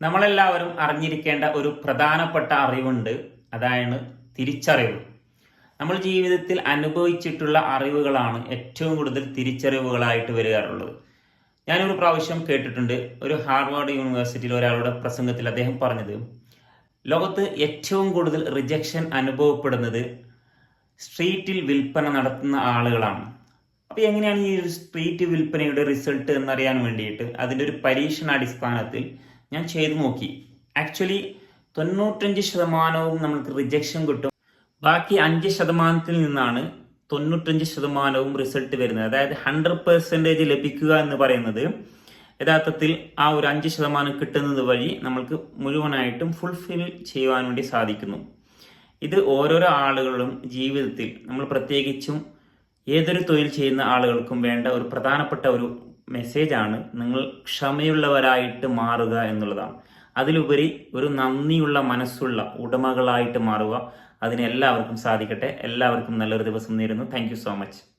നമ്മളെല്ലാവരും അറിഞ്ഞിരിക്കേണ്ട ഒരു പ്രധാനപ്പെട്ട അറിവുണ്ട്. അതാണ് തിരിച്ചറിവ്. നമ്മൾ ജീവിതത്തിൽ അനുഭവിച്ചിട്ടുള്ള അറിവുകളാണ് ഏറ്റവും കൂടുതൽ തിരിച്ചറിവുകളായിട്ട് വരികയുള്ളത് ഞാനൊരു പ്രാവശ്യം കേട്ടിട്ടുണ്ട്. ഒരു ഹാർവാർഡ് യൂണിവേഴ്സിറ്റിയിൽ ഒരാളുടെ പ്രസംഗത്തിൽ അദ്ദേഹം പറഞ്ഞത് ലോകത്ത് ഏറ്റവും കൂടുതൽ റിജക്ഷൻ അനുഭവപ്പെടുന്നത് സ്ട്രീറ്റിൽ വിൽപ്പന നടത്തുന്ന ആളുകളാണ്. അപ്പോൾ എങ്ങനെയാണ് ഈ സ്ട്രീറ്റ് വിൽപ്പനയുടെ റിസൾട്ട് എന്നറിയാൻ വേണ്ടിയിട്ട് അതിന്റെ ഒരു പരീക്ഷണാടിസ്ഥാനത്തിൽ ഞാൻ ചെയ്തു നോക്കി. ആക്ച്വലി തൊണ്ണൂറ്റഞ്ച് ശതമാനവും നമുക്ക് റിജക്ഷൻ കിട്ടും. ബാക്കി അഞ്ച് ശതമാനത്തിൽ നിന്നാണ് തൊണ്ണൂറ്റഞ്ച് ശതമാനവും റിസൾട്ട് വരുന്നത്. അതായത് ഹൺഡ്രഡ് പെർസെന്റേജ് ലഭിക്കുക എന്ന് പറയുന്നത് യഥാർത്ഥത്തിൽ ആ ഒരു അഞ്ച് ശതമാനം കിട്ടുന്നത് വഴി നമ്മൾക്ക് മുഴുവനായിട്ടും ഫുൾഫിൽ ചെയ്യുവാൻ വേണ്ടി സാധിക്കുന്നു. ഇത് ഓരോരോ ആളുകളും ജീവിതത്തിൽ നമ്മൾ പ്രത്യേകിച്ചും ഏതൊരു തൊഴിൽ ചെയ്യുന്ന ആളുകൾക്കും വേണ്ട ഒരു പ്രധാനപ്പെട്ട ഒരു മെസ്സേജാണ് നിങ്ങൾ ക്ഷമയുള്ളവരായിട്ട് മാറുക എന്നുള്ളതാണ്. അതിലുപരി ഒരു നന്ദിയുള്ള മനസ്സുള്ള ഉടമകളായിട്ട് മാറുക. അതിന് എല്ലാവർക്കും സാധിക്കട്ടെ. എല്ലാവർക്കും നല്ലൊരു ദിവസം നേരുന്നു. Thank so much